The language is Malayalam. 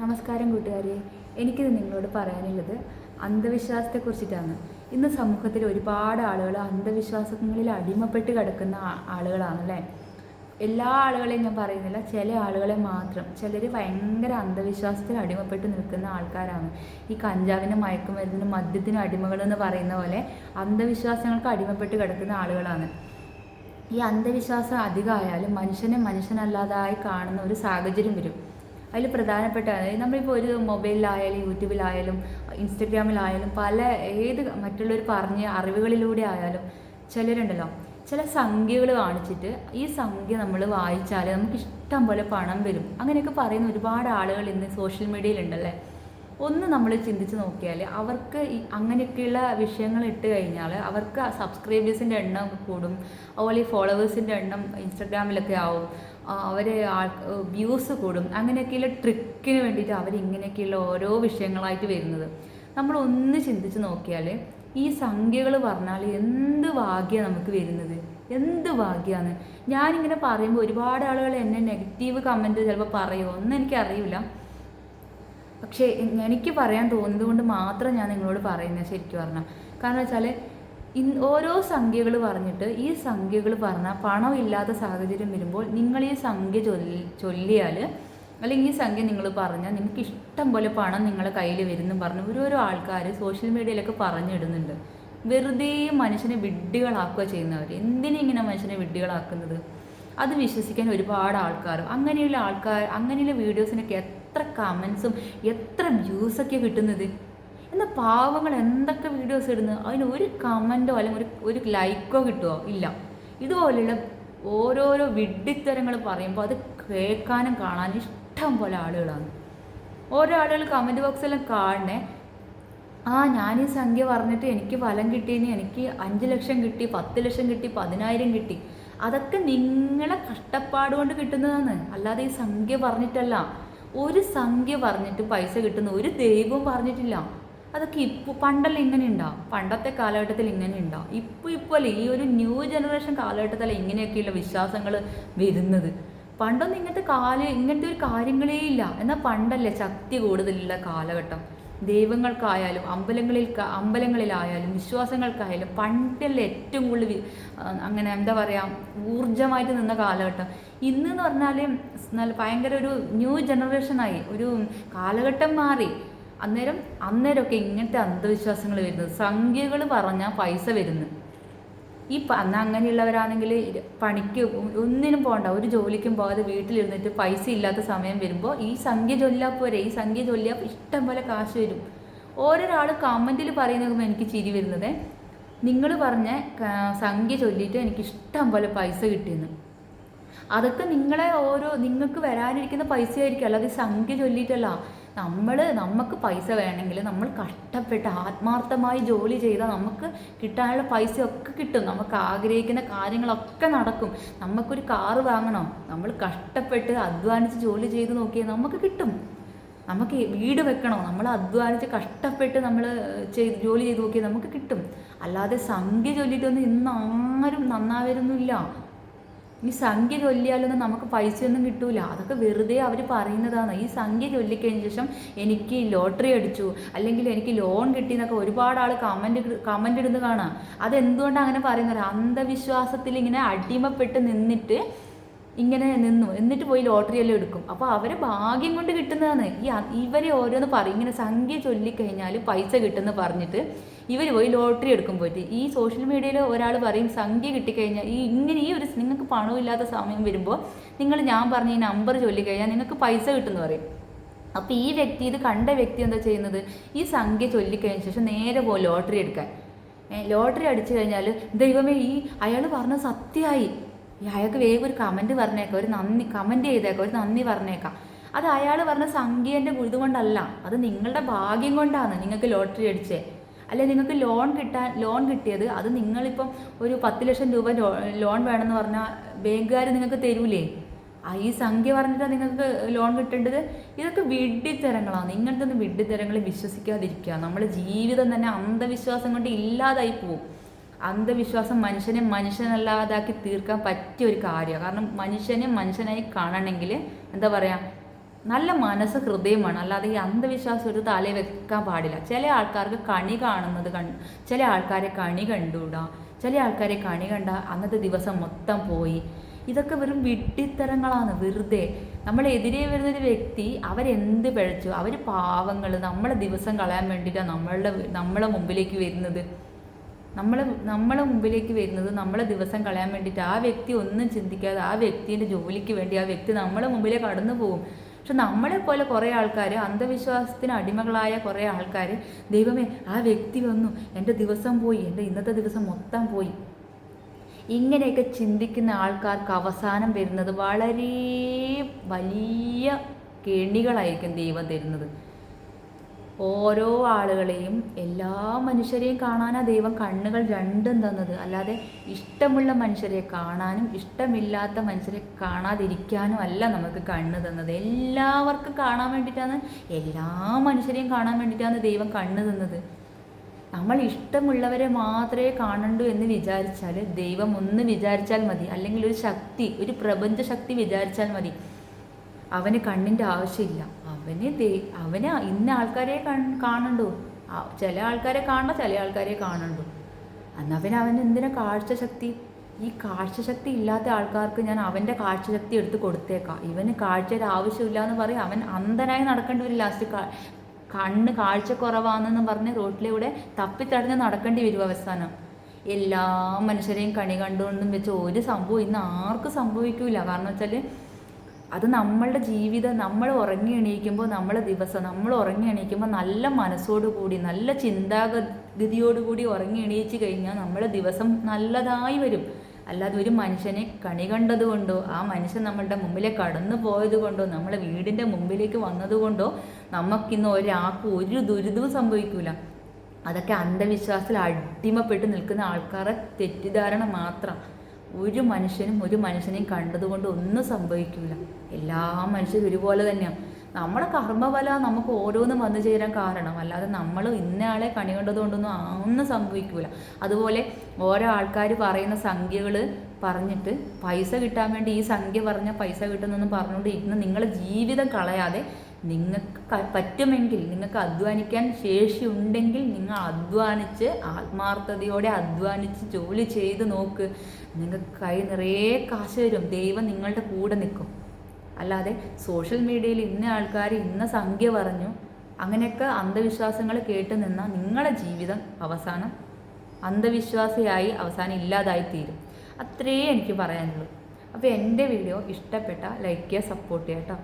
നമസ്കാരം കൂട്ടുകാരെ. എനിക്കിത് നിങ്ങളോട് പറയാനുള്ളത് അന്ധവിശ്വാസത്തെ കുറിച്ചിട്ടാണ് ഇന്ന് സമൂഹത്തിൽ ഒരുപാട് ആളുകൾ അന്ധവിശ്വാസങ്ങളിൽ അടിമപ്പെട്ട് കിടക്കുന്ന ആളുകളാണല്ലേ? എല്ലാ ആളുകളെയും ഞാൻ പറയുന്നില്ല ചില ആളുകളെ മാത്രം. ചിലർ ഭയങ്കര അന്ധവിശ്വാസത്തിൽ അടിമപ്പെട്ട് നിൽക്കുന്ന ആൾക്കാരാണ്. ഈ കഞ്ചാവിനും മയക്കുമരുന്നിനും മദ്യത്തിനും അടിമകളെന്ന് പറയുന്ന പോലെ അന്ധവിശ്വാസങ്ങൾക്ക് അടിമപ്പെട്ട് കിടക്കുന്ന ആളുകളാണ്. ഈ അന്ധവിശ്വാസം അധികമായാലും മനുഷ്യനെ മനുഷ്യനല്ലാതായി കാണുന്ന ഒരു സാഹചര്യം വരും. അതിൽ പ്രധാനപ്പെട്ട നമ്മളിപ്പോൾ ഒരു മൊബൈലിലായാലും യൂട്യൂബിലായാലും ഇൻസ്റ്റഗ്രാമിലായാലും പല ഏത് മറ്റുള്ളവർ പറഞ്ഞ അറിവുകളിലൂടെ ആയാലും ചിലരുണ്ടല്ലോ. ചില സംഖ്യകൾ കാണിച്ചിട്ട് ഈ സംഖ്യ നമ്മൾ വായിച്ചാൽ നമുക്ക് ഇഷ്ടം പോലെ പണം വരും. അങ്ങനെയൊക്കെ പറയുന്ന ഒരുപാട് ആളുകൾ ഇന്ന് സോഷ്യൽ മീഡിയയിലുണ്ടല്ലേ. ഒന്ന് നമ്മൾ ചിന്തിച്ച് നോക്കിയാൽ അവർക്ക് അങ്ങനെയൊക്കെയുള്ള വിഷയങ്ങൾ ഇട്ട് കഴിഞ്ഞാൽ അവർക്ക് സബ്സ്ക്രൈബേഴ്സിന്റെ എണ്ണം കൂടും. അതുപോലെ ഈ ഫോളോവേഴ്സിന്റെ എണ്ണം ഇൻസ്റ്റഗ്രാമിലൊക്കെ ആവും. ആൾ വ്യൂസ് കൂടും. അങ്ങനെയൊക്കെയുള്ള ട്രിക്കിന് വേണ്ടിയിട്ട് അവരിങ്ങനെയൊക്കെയുള്ള ഓരോ വിഷയങ്ങളായിട്ട് വരുന്നത്. നമ്മൾ ഒന്ന് ചിന്തിച്ച് നോക്കിയാൽ ഈ സംഖ്യകൾ പറഞ്ഞാൽ എന്ത് ഭാഗ്യമാണ് നമുക്ക് വരുന്നത്? എന്ത് ഭാഗ്യമാണ് ഞാനിങ്ങനെ പറയുമ്പോൾ ഒരുപാട് ആളുകൾ എന്നെ നെഗറ്റീവ് കമന്റ് ചിലപ്പോൾ പറയുമോ ഒന്നും എനിക്കറിയില്ല. പക്ഷേ എനിക്ക് പറയാൻ തോന്നുന്നത് കൊണ്ട് മാത്രം ഞാൻ നിങ്ങളോട് പറയുന്നത് ശരിക്കും പറഞ്ഞാൽ കാരണം വെച്ചാൽ ഓരോ സംഖ്യകൾ പറഞ്ഞിട്ട് ഈ സംഖ്യകൾ പറഞ്ഞാൽ പണമില്ലാത്ത സാഹചര്യം വരുമ്പോൾ നിങ്ങൾ ഈ സംഖ്യ ചൊല്ലി ചൊല്ലിയാൽ അല്ലെങ്കിൽ ഈ സംഖ്യ നിങ്ങൾ പറഞ്ഞാൽ നിങ്ങൾക്ക് ഇഷ്ടം പോലെ പണം നിങ്ങളുടെ കയ്യിൽ വരുന്നു പറഞ്ഞ് ഓരോരോ ആൾക്കാർ സോഷ്യൽ മീഡിയയിലൊക്കെ പറഞ്ഞിടുന്നുണ്ട്. വെറുതെ മനുഷ്യനെ വിഡ്ഢികളാക്കുക ചെയ്യുന്നവർ എന്തിനാ ഇങ്ങനെ മനുഷ്യനെ വിഡ്ഢികളാക്കുന്നത്? അത് വിശ്വസിക്കാൻ ഒരുപാട് ആൾക്കാരും അങ്ങനെയുള്ള ആൾക്കാർ അങ്ങനെയുള്ള വീഡിയോസിനൊക്കെ എത്ര കമൻസും എത്ര വ്യൂസൊക്കെ കിട്ടുന്നത്? എന്നാൽ പാവങ്ങൾ എന്തൊക്കെ വീഡിയോസ് ഇടുന്നു? അതിന് ഒരു കമന്റോ അല്ലെങ്കിൽ ഒരു ഒരു ലൈക്കോ കിട്ടുമോ ഇല്ല. ഇതുപോലെയുള്ള ഓരോരോ വിഡ്ഢിത്തരങ്ങൾ പറയുമ്പോൾ അത് കേൾക്കാനും കാണാനും ഇഷ്ടം പോലെ ആളുകളാണ്. ഓരോ ആളുകൾ കമന്റ് ബോക്സെല്ലാം കാണണേ ആ ഞാൻ ഈ സംഖ്യ പറഞ്ഞിട്ട് എനിക്ക് ഫലം കിട്ടിയെന്ന് എനിക്ക് അഞ്ച് ലക്ഷം കിട്ടി പത്ത് ലക്ഷം കിട്ടി പതിനായിരം കിട്ടി. അതൊക്കെ നിങ്ങളെ കഷ്ടപ്പാട് കൊണ്ട് കിട്ടുന്നതാണ്. അല്ലാതെ ഈ സംഖ്യ പറഞ്ഞിട്ടല്ല. ഒരു സംഖ്യ പറഞ്ഞിട്ട് പൈസ കിട്ടുന്ന ഒരു ദൈവവും പറഞ്ഞിട്ടില്ല. അതൊക്കെ ഇപ്പോൾ പണ്ടല്ല ഇങ്ങനെ ഉണ്ടാവും? പണ്ടത്തെ കാലഘട്ടത്തിൽ ഇങ്ങനെ ഉണ്ടാവും. ഇപ്പോൾ ഇപ്പോൾ ഈ ഒരു ന്യൂ ജനറേഷൻ കാലഘട്ടത്തിലെ ഇങ്ങനെയൊക്കെയുള്ള വിശ്വാസങ്ങൾ വരുന്നത്? പണ്ടൊന്നും ഇങ്ങനത്തെ കാല ഇങ്ങനത്തെ ഒരു കാര്യങ്ങളേ ഇല്ല. എന്നാൽ പണ്ടല്ലേ ശക്തി കൂടുതലുള്ള കാലഘട്ടം? ദൈവങ്ങൾക്കായാലും അമ്പലങ്ങളിൽ അമ്പലങ്ങളിലായാലും വിശ്വാസങ്ങൾക്കായാലും പണ്ടല്ലേ ഏറ്റവും കൂടുതൽ അങ്ങനെ എന്താ പറയുക ഊർജമായിട്ട് നിന്ന കാലഘട്ടം. ഇന്ന് എന്ന് പറഞ്ഞാൽ ഭയങ്കര ഒരു ന്യൂ ജനറേഷനായി. ഒരു കാലഘട്ടം മാറി. അന്നേരം അന്നേരമൊക്കെ ഇങ്ങനത്തെ അന്ധവിശ്വാസങ്ങൾ വരുന്നത്. സംഖ്യകൾ പറഞ്ഞാൽ പൈസ വരുന്നു ഈ അന്ന് അങ്ങനെയുള്ളവരാണെങ്കിൽ പണിക്ക് ഒന്നിനും പോകണ്ട ഒരു ജോലിക്കും പോകാതെ വീട്ടിലിരുന്നിട്ട് പൈസ ഇല്ലാത്ത സമയം വരുമ്പോൾ ഈ സംഖ്യ ചൊല്ലിയാൽ പോരെ. ഈ സംഖ്യ ചൊല്ലിയാൽ ഇഷ്ടം പോലെ കാശ് വരും. ഓരോരാൾ കമന്റിൽ പറയുന്നതും എനിക്ക് ചിരി വരുന്നത്. നിങ്ങൾ പറഞ്ഞ സംഖ്യ ചൊല്ലിയിട്ട് എനിക്ക് ഇഷ്ടം പോലെ പൈസ കിട്ടിയെന്ന്. അതൊക്കെ നിങ്ങളെ ഓരോ നിങ്ങൾക്ക് വരാനിരിക്കുന്ന പൈസ ആയിരിക്കും അല്ലാതെ സംഖ്യ ചൊല്ലിയിട്ടല്ല. നമ്മൾ നമുക്ക് പൈസ വേണമെങ്കിൽ നമ്മൾ കഷ്ടപ്പെട്ട് ആത്മാർത്ഥമായി ജോലി ചെയ്താൽ നമുക്ക് കിട്ടാനുള്ള പൈസയൊക്കെ കിട്ടും. നമുക്ക് ആഗ്രഹിക്കുന്ന കാര്യങ്ങളൊക്കെ നടക്കും. നമുക്കൊരു കാറ് വാങ്ങണം? നമ്മൾ കഷ്ടപ്പെട്ട് അധ്വാനിച്ച് ജോലി ചെയ്ത് നോക്കിയാൽ നമുക്ക് കിട്ടും. നമുക്ക് വീട് വെക്കണോ? നമ്മൾ അധ്വാനിച്ച് കഷ്ടപ്പെട്ട് നമ്മൾ ചെയ്ത് ജോലി ചെയ്ത് നോക്കിയാൽ നമുക്ക് കിട്ടും. അല്ലാതെ സംഖ്യ ചൊല്ലിയിട്ടൊന്നും ഇന്ന് ആരും നന്നാവരുന്നില്ല. ഈ സംഖ്യ ചൊല്ലിയാലൊന്നും നമുക്ക് പൈസയൊന്നും കിട്ടൂല. അതൊക്കെ വെറുതെ അവർ പറയുന്നതാണ്. ഈ സംഖ്യ ചൊല്ലിക്കഴിഞ്ഞ ശേഷം എനിക്ക് ലോട്ടറി അടിച്ചു അല്ലെങ്കിൽ എനിക്ക് ലോൺ കിട്ടി എന്നൊക്കെ ഒരുപാട് ആൾ കമന്റ് കമന്റ് ഇടുന്നത് കാണാം. അതെന്തുകൊണ്ടാണ് അങ്ങനെ പറയുന്നത്? അന്ധവിശ്വാസത്തിൽ ഇങ്ങനെ അടിമപ്പെട്ട് നിന്നിട്ട് ഇങ്ങനെ നിന്നു. എന്നിട്ട് പോയി ലോട്ടറി എല്ലാം എടുക്കും. അപ്പോൾ അവരെ ഭാഗ്യം കൊണ്ട് കിട്ടുന്നതാണ്. ഈ ഇവരെ ഓരോന്ന് പറയും. ഇങ്ങനെ സംഖ്യ ചൊല്ലിക്കഴിഞ്ഞാൽ പൈസ കിട്ടുമെന്ന് പറഞ്ഞിട്ട് ഇവർ പോയി ലോട്ടറി എടുക്കും പോയിട്ട് ഈ സോഷ്യൽ മീഡിയയിൽ ഒരാൾ പറയും സംഖ്യ കിട്ടിക്കഴിഞ്ഞാൽ ഈ ഇങ്ങനെ ഈ ഒരു നിങ്ങൾക്ക് പണമില്ലാത്ത സമയം വരുമ്പോൾ നിങ്ങൾ ഞാൻ പറഞ്ഞ ഈ നമ്പർ ചൊല്ലിക്കഴിഞ്ഞാൽ നിങ്ങൾക്ക് പൈസ കിട്ടുമെന്ന് പറയും. അപ്പോൾ ഈ വ്യക്തി ഇത് കണ്ട വ്യക്തി എന്താ ചെയ്യുന്നത്? ഈ സംഖ്യ ചൊല്ലിക്കഴിഞ്ഞ ശേഷം നേരെ പോകും ലോട്ടറി എടുക്കാൻ. ലോട്ടറി അടിച്ചു കഴിഞ്ഞാൽ ദൈവമേ ഈ അയാൾ പറഞ്ഞ സത്യമായി. അയാൾക്ക് വേഗം ഒരു കമന്റ് പറഞ്ഞേക്കാം ഒരു നന്ദി കമന്റ് ചെയ്തേക്കാം ഒരു നന്ദി പറഞ്ഞേക്കാം. അത് അയാൾ പറഞ്ഞ സംഖ്യേന്റെ ഇതുകൊണ്ടല്ല അത് നിങ്ങളുടെ ഭാഗ്യം കൊണ്ടാണ് നിങ്ങൾക്ക് ലോട്ടറി അടിച്ചേ. അല്ലെ നിങ്ങൾക്ക് ലോൺ കിട്ടാൻ ലോൺ കിട്ടിയത് അത് നിങ്ങളിപ്പം ഒരു പത്ത് ലക്ഷം രൂപ ലോൺ വേണമെന്ന് പറഞ്ഞാൽ ബാങ്കുകാർ നിങ്ങൾക്ക് തരൂലേ? ആ ഈ സംഖ്യ പറഞ്ഞിട്ടാണ് നിങ്ങൾക്ക് ലോൺ കിട്ടേണ്ടത്? ഇതൊക്കെ വിഡ്ഢിത്തരങ്ങളാണ്. ഇങ്ങനത്തെ ഒന്നും വിഡ്ഢിത്തരങ്ങൾ വിശ്വസിക്കാതിരിക്കുക. നമ്മുടെ ജീവിതം തന്നെ അന്ധവിശ്വാസം കൊണ്ട് ഇല്ലാതായി പോവും. അന്ധവിശ്വാസം മനുഷ്യനെ മനുഷ്യനല്ലാതാക്കി തീർക്കാൻ പറ്റിയ ഒരു കാര്യമാണ്. കാരണം മനുഷ്യനെ മനുഷ്യനായി കാണണമെങ്കിൽ എന്താ പറയുക നല്ല മനസ്സ് ഹൃദയമാണ്. അല്ലാതെ ഈ അന്ധവിശ്വാസം ഒരു തലയിൽ വെക്കാൻ പാടില്ല. ചില ആൾക്കാർക്ക് കണി കാണുന്നത് കണ്ട് ചില ആൾക്കാരെ കണി കണ്ടുകൂടാ. ചില ആൾക്കാരെ കണി കണ്ട അന്നത്തെ ദിവസം മൊത്തം പോയി. ഇതൊക്കെ വെറും വിട്ടിത്തരങ്ങളാണ് വെറുതെ. നമ്മളെതിരെ വരുന്നൊരു വ്യക്തി അവരെന്ത് പിഴച്ചു? അവർ പാവങ്ങൾ നമ്മളെ ദിവസം കളയാൻ വേണ്ടിയിട്ടാണ് നമ്മളുടെ നമ്മളെ മുമ്പിലേക്ക് വരുന്നത്. നമ്മളെ നമ്മളെ മുമ്പിലേക്ക് വരുന്നത് നമ്മളെ ദിവസം കളയാൻ വേണ്ടിയിട്ട് ആ വ്യക്തി ഒന്നും ചിന്തിക്കാതെ ആ വ്യക്തിന്റെ ജോലിക്ക് വേണ്ടി ആ വ്യക്തി നമ്മളെ മുമ്പിലേക്ക് കടന്നു പോകും പക്ഷെ നമ്മളെ പോലെ കുറേ ആൾക്കാർ അന്ധവിശ്വാസത്തിന് അടിമകളായ കുറേ ആൾക്കാർ ദൈവമേ ആ വ്യക്തി വന്നു എന്റെ ദിവസം പോയി എന്റെ ഇന്നത്തെ ദിവസം മൊത്തം പോയി. ഇങ്ങനെയൊക്കെ ചിന്തിക്കുന്ന ആൾക്കാർക്ക് അവസാനം വരുന്നത് വളരെ വലിയ കെണികളായിരിക്കും ദൈവം തരുന്നത്. ഓരോ ആളുകളെയും എല്ലാ മനുഷ്യരെയും കാണാനാ ദൈവം കണ്ണുകൾ രണ്ടും തന്നത്. അല്ലാതെ ഇഷ്ടമുള്ള മനുഷ്യരെ കാണാനും ഇഷ്ടമില്ലാത്ത മനുഷ്യരെ കാണാതിരിക്കാനും അല്ല നമുക്ക് കണ്ണ് തന്നത്. എല്ലാവർക്കും കാണാൻ വേണ്ടിയിട്ടാണ് എല്ലാ മനുഷ്യരെയും കാണാൻ വേണ്ടിയിട്ടാണ് ദൈവം കണ്ണ് തന്നത്. നമ്മൾ ഇഷ്ടമുള്ളവരെ മാത്രമേ കാണണ്ടൂ എന്ന് വിചാരിച്ചാൽ ദൈവം ഒന്ന് വിചാരിച്ചാൽ മതി. അല്ലെങ്കിൽ ഒരു ശക്തി ഒരു പ്രപഞ്ച ശക്തി വിചാരിച്ചാൽ മതി. അവന് കണ്ണിന്റെ ആവശ്യമില്ല. അവന് ദേ അവന് ഇന്ന ആൾക്കാരെ കാണണ്ടു? ചില ആൾക്കാരെ കാണണം ചില ആൾക്കാരെ കാണണ്ടു? എന്നാൽ പിന്നെ അവന് എന്തിനാ കാഴ്ചശക്തി? ഈ കാഴ്ചശക്തി ഇല്ലാത്ത ആൾക്കാർക്ക് ഞാൻ അവന്റെ കാഴ്ചശക്തി എടുത്ത് കൊടുത്തേക്കാം. ഇവന് കാഴ്ചയുടെ ആവശ്യമില്ല എന്ന് പറയും. അവൻ അന്ധനായി നടക്കേണ്ടി വരും. ലാസ്റ്റ് കണ്ണ് കാഴ്ച കുറവാണെന്ന് പറഞ്ഞ് റോട്ടിലൂടെ തപ്പിത്തടഞ്ഞ് നടക്കേണ്ടി വരും അവസാനം. എല്ലാ മനുഷ്യരെയും കണി കണ്ടുകൊണ്ടും വെച്ച് ഒരു സംഭവം ഇന്ന് ആർക്കും സംഭവിക്കില്ല കാരണം വെച്ചാൽ അത് നമ്മളുടെ ജീവിതം നമ്മൾ ഉറങ്ങി എണീക്കുമ്പോൾ നമ്മൾ ദിവസം നമ്മൾ ഉറങ്ങി എണീക്കുമ്പോൾ നല്ല മനസ്സോടുകൂടി നല്ല ചിന്താഗതിയോടുകൂടി ഉറങ്ങി എണീച്ച് കഴിഞ്ഞാൽ നമ്മളെ ദിവസം നല്ലതായി വരും. അല്ലാതെ ഒരു മനുഷ്യനെ കണി കണ്ടതുകൊണ്ടോ ആ മനുഷ്യൻ നമ്മളുടെ മുമ്പിലെ കടന്നു പോയത് കൊണ്ടോ നമ്മളെ വീടിന്റെ മുമ്പിലേക്ക് വന്നതുകൊണ്ടോ നമുക്കിന്ന് ഒരാൾക്ക് ഒരു ദുരിതവും സംഭവിക്കില്ല അതൊക്കെ അന്ധവിശ്വാസത്തിൽ അടിമപ്പെട്ട് നിൽക്കുന്ന ആൾക്കാരെ തെറ്റിദ്ധാരണ മാത്രം. ഒരു മനുഷ്യനും ഒരു മനുഷ്യനെയും കണ്ടതുകൊണ്ട് ഒന്നും സംഭവിക്കില്ല എല്ലാ മനുഷ്യരും ഒരുപോലെ തന്നെയാണ് നമ്മുടെ കർമ്മഫല നമുക്ക് ഓരോന്നും വന്നു ചേരാൻ കാരണം. അല്ലാതെ നമ്മൾ ഇന്നയാളെ കണി കണ്ടതുകൊണ്ടൊന്നും ഒന്നും സംഭവിക്കില്ല അതുപോലെ ഓരോ ആൾക്കാർ പറയുന്ന സംഖ്യകൾ പറഞ്ഞിട്ട് പൈസ കിട്ടാൻ വേണ്ടി ഈ സംഖ്യ പറഞ്ഞാൽ പൈസ കിട്ടുന്നെന്ന് പറഞ്ഞുകൊണ്ട് ഇന്ന് നിങ്ങളുടെ ജീവിതം കളയാതെ നിങ്ങൾക്ക് പറ്റുമെങ്കിൽ നിങ്ങൾക്ക് അധ്വാനിക്കാൻ ശേഷി ഉണ്ടെങ്കിൽ നിങ്ങൾ അധ്വാനിച്ച് ആത്മാർത്ഥതയോടെ അധ്വാനിച്ച് ജോലി ചെയ്ത് നോക്ക്. നിങ്ങൾക്ക് കൈ നിറയെ കാശ് വരും. ദൈവം നിങ്ങളുടെ കൂടെ നിൽക്കും. അല്ലാതെ സോഷ്യൽ മീഡിയയിൽ ഇന്ന ആൾക്കാർ ഇന്ന സംഖ്യ പറഞ്ഞു അങ്ങനെയൊക്കെ അന്ധവിശ്വാസങ്ങൾ കേട്ട് നിന്നാൽ നിങ്ങളുടെ ജീവിതം അവസാനം അന്ധവിശ്വാസിയായി അവസാനം ഇല്ലാതായി തീരും അത്രയേ എനിക്ക് പറയാനുള്ളൂ. അപ്പോൾ എന്റെ വീഡിയോ ഇഷ്ടപ്പെട്ട ലൈക്ക് ചെയ്യുക സപ്പോർട്ട് ചെയ്യാം കേട്ടോ.